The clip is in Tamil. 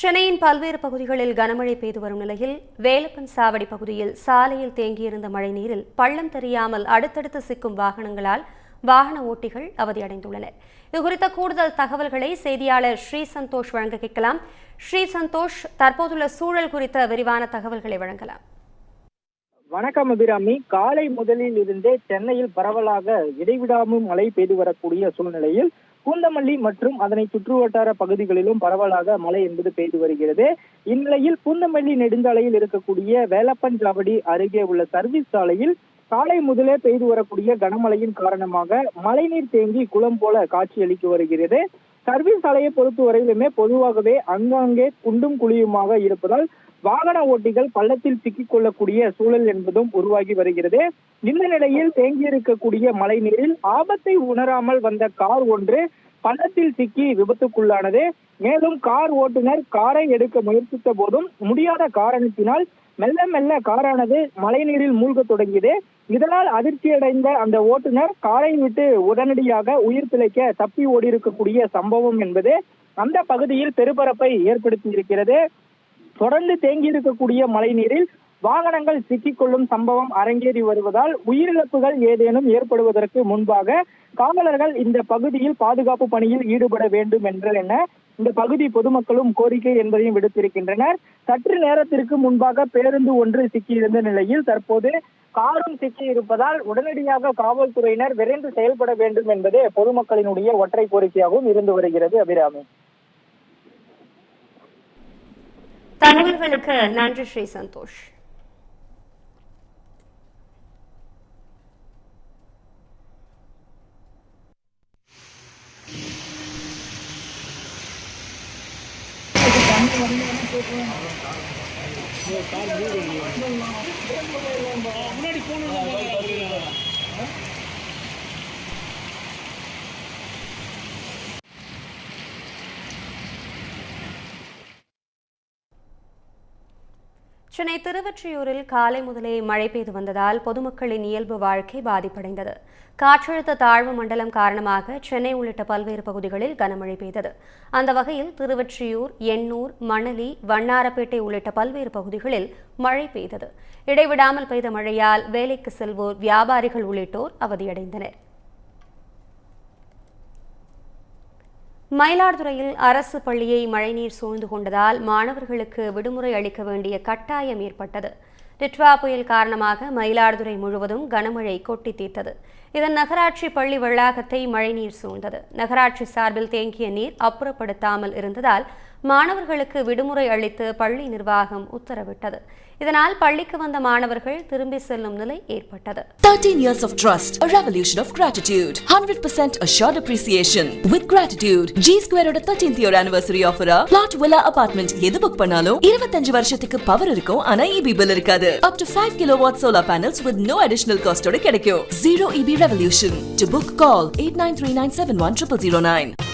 சென்னையின் பல்வேறு பகுதிகளில் கனமழை பெய்து வரும் நிலையில் வேலப்பன் சாவடி பகுதியில் சாலையில் தேங்கியிருந்த மழைநீரில் பள்ளம் தெரியாமல் அடுத்தடுத்து சிக்கும் வாகனங்களால் வாகன ஓட்டிகள் அவதியடைந்துள்ளனர். இதுகுறித்த கூடுதல் தகவல்களை செய்தியாளர் ஸ்ரீ சந்தோஷ் வழங்க கேட்கலாம். ஸ்ரீ சந்தோஷ் தற்போதுள்ள சூழல் குறித்த விரிவான தகவல்களை வழங்கலாம். வணக்கம் அபிராமி. காலை முதலில் இருந்தே சென்னையில் பரவலாக இடைவிடாமல் மழை பெய்து வரக்கூடிய சூழ்நிலையில் பூந்தமல்லி மற்றும் அதனை சுற்றுவட்டார பகுதிகளிலும் பரவலாக மழை என்பது பெய்து வருகிறது. இந்நிலையில் பூந்தமல்லி நெடுஞ்சாலையில் இருக்கக்கூடிய வேலப்பன் சாவடி அருகே உள்ள சர்வீஸ் சாலையில் காலை முதலே பெய்து வரக்கூடிய கனமழையின் காரணமாக மழைநீர் தேங்கி குளம் போல காட்சியளித்து வருகிறது. சர்வீஸ் சாலையை பொறுத்தவரையிலுமே பொதுவாகவே அங்காங்கே குண்டும் குழியுமாக இருப்பதால் வாகன ஓட்டிகள் பள்ளத்தில் சிக்கிக் கொள்ளக்கூடிய சூழல் என்பதும் உருவாகி வருகிறது. இந்த நிலையில் தேங்கியிருக்கக்கூடிய மழை நீரில் ஆபத்தை உணராமல் வந்த கார் ஒன்று பள்ளத்தில் சிக்கி விபத்துக்குள்ளானது. மேலும் கார் ஓட்டுநர் காரை எடுக்க முயற்சித்த போதும் முடியாத காரணத்தினால் மெல்ல மெல்ல காரானது மழைநீரில் மூழ்க தொடங்கியது. இதனால் அதிர்ச்சி அடைந்த அந்த ஓட்டுநர் காரை விட்டு உடனடியாக உயிர் பிழைக்க தப்பி ஓடி இருக்கக்கூடிய சம்பவம் என்பது அந்த பகுதியில் பெருபரப்பை ஏற்படுத்தி இருக்கிறது தொடர்ந்து தேங்கி இருக்கக்கூடிய மழைநீரில் வாகனங்கள் சிக்கிக்கொள்ளும் சம்பவம் அரங்கேறி வருவதால் உயிரிழப்புகள் ஏதேனும் ஏற்படுவதற்கு முன்பாக காவலர்கள் இந்த பகுதியில் பாதுகாப்பு பணியில் ஈடுபட வேண்டும் என்ற என இந்த பகுதி பொதுமக்களும் கோரிக்கை என்பதையும் விடுத்திருக்கின்றனர். சற்று நேரத்திற்கு முன்பாக பேருந்து ஒன்று சிக்கியிருந்த நிலையில் தற்போது காரும் சிக்கி இருப்பதால் உடனடியாக காவல்துறையினர் விரைந்து செயல்பட வேண்டும் என்பதே பொதுமக்களினுடைய ஒற்றை கோரிக்கையாகவும் இருந்து வருகிறது அபிராமி. தகவல்களுக்கு நன்றி ஸ்ரீ சந்தோஷ். முன்னாடி போனது சென்னை திருவொற்றியூரில் காலை முதலே மழை பெய்து வந்ததால் பொதுமக்களின் இயல்பு வாழ்க்கை பாதிப்படைந்தது. காற்றழுத்த தாழ்வு மண்டலம் காரணமாக சென்னை உள்ளிட்ட பல்வேறு பகுதிகளில் கனமழை பெய்தது. அந்த வகையில் திருவொற்றியூர் எண்ணூர் மணலி வண்ணாரப்பேட்டை உள்ளிட்ட பல்வேறு பகுதிகளில் மழை பெய்தது. இடைவிடாமல் பெய்த மழையால் வேலைக்கு செல்வோர் வியாபாரிகள் உள்ளிட்டோர் அவதியடைந்தனர். மயிலாடுதுறையில் அரசு பள்ளியை மழைநீர் சூழ்ந்து கொண்டதால் மாணவர்களுக்கு விடுமுறை அளிக்க வேண்டிய கட்டாயம் ஏற்பட்டது. டிட்வா புயல் காரணமாக மயிலாடுதுறை முழுவதும் கனமழை கொட்டி தீர்த்தது. இதன் நகராட்சி பள்ளி வளாகத்தை மழைநீர் சூழ்ந்தது நகராட்சி சார்பில் தேங்கிய நீர் அப்புறப்படுத்தாமல் இருந்ததால் மாணவர்களுக்கு விடுமுறை அளித்து பள்ளி நிர்வாகம் உத்தரவிட்டது இதனால் பள்ளிக்கு வந்த மாணவர்கள் திரும்பி செல்லும் நிலை ஏற்பட்டது 13 years of trust, a எது புக் பண்ணாலும் 25 வருஷத்துக்கு பவர் இருக்கும் ஆனா EB பில் இருக்காது. Up to 5 kilowatt solar panels with no additional cost கிடைக்கும். Zero EB revolution. To book, call 8939710009.